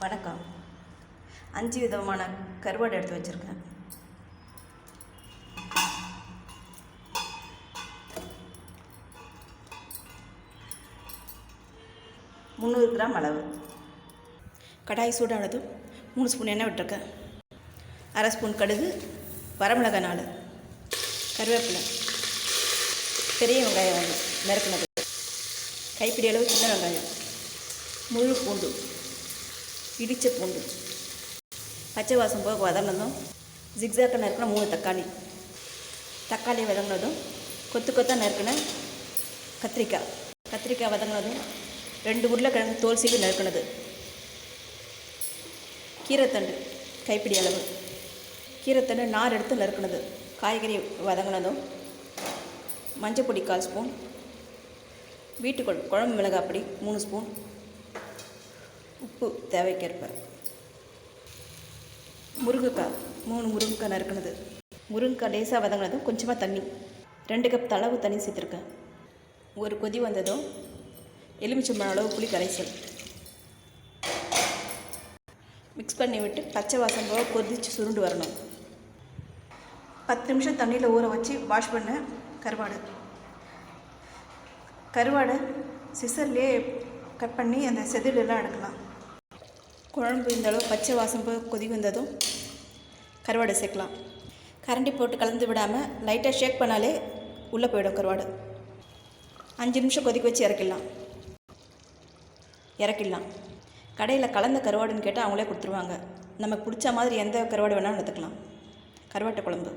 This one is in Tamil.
வணக்கம். அஞ்சு விதமான கருவாடு எடுத்து வச்சுருக்கேன். முந்நூறு கிராம் அளவு. கடாய் சூடானதும் மூணு ஸ்பூன் எண்ணெய் விட்டுருக்கேன். அரை ஸ்பூன் கடுகு வரமிளகா நாலு கருவேப்பிலை பெரிய வெங்காயம் ஒன்று நறுக்குனது. கைப்பிடி அளவு சின்ன வெங்காயம். முழு பூண்டு. இடித்த பூண்டு. பச்சை வாசம் போக வதங்கினதும் ஜிக்ஸாக்க நறுக்கின மூணு தக்காளி. தக்காளி வதங்கினதும் கொத்து கொத்தாக நறுக்கின கத்திரிக்காய். கத்திரிக்காய் வதங்கினதும் ரெண்டு உருளைக்கிழங்கு தோல் சீவி நறுக்கினது. கீரைத்தண்டு கைப்பிடி அளவு. கீரைத்தண்டு நார் எடுத்து நறுக்கினது. காய்கறி வதங்கினதும் மஞ்சள் பொடி கால் ஸ்பூன் வீட்டுக்கு குழம்பு மிளகாய் பொடி மூணு ஸ்பூன் உப்பு தேவைக்கேற்ப. முருங்கைக்காய் மூணு முருங்கைக்காய் நறுக்கினது. முருங்கைக்காய் லேசாக வதங்கினதும் கொஞ்சமாக தண்ணி. ரெண்டு கப் தளவு தண்ணி சேர்த்துருக்கேன். ஒரு கொதி வந்ததும் எலுமிச்சம்பழம் அளவு புளி கரைசல். மிக்ஸ் பண்ணி விட்டு பச்சை வாசம் போக கொதித்து சுருண்டு வரணும். பத்து நிமிஷம் தண்ணியில் ஊற வச்சு வாஷ் பண்ண கருவாடு. கருவாடை சிசர்லேயே கட் பண்ணி அந்த செதிலெல்லாம் எடுக்கலாம். குழம்பு இந்த அளவு பச்சை வாசம் போய் கொதி வந்ததும் கருவாடை சேர்க்கலாம். கரண்டி போட்டு கலந்து விடாமல் லைட்டாக ஷேக் பண்ணாலே உள்ளே போயிடும் கருவாடு. அஞ்சு நிமிஷம் கொதிக்க வச்சு இறக்கிடலாம். இறக்கிடலாம். கடையில் கலந்த கருவாடுன்னு கேட்டால் அவங்களே கொடுத்துருவாங்க. நமக்கு பிடிச்ச மாதிரி எந்த கருவாடு வேணாலும் எடுத்துக்கலாம். கருவாட்டை குழம்பு.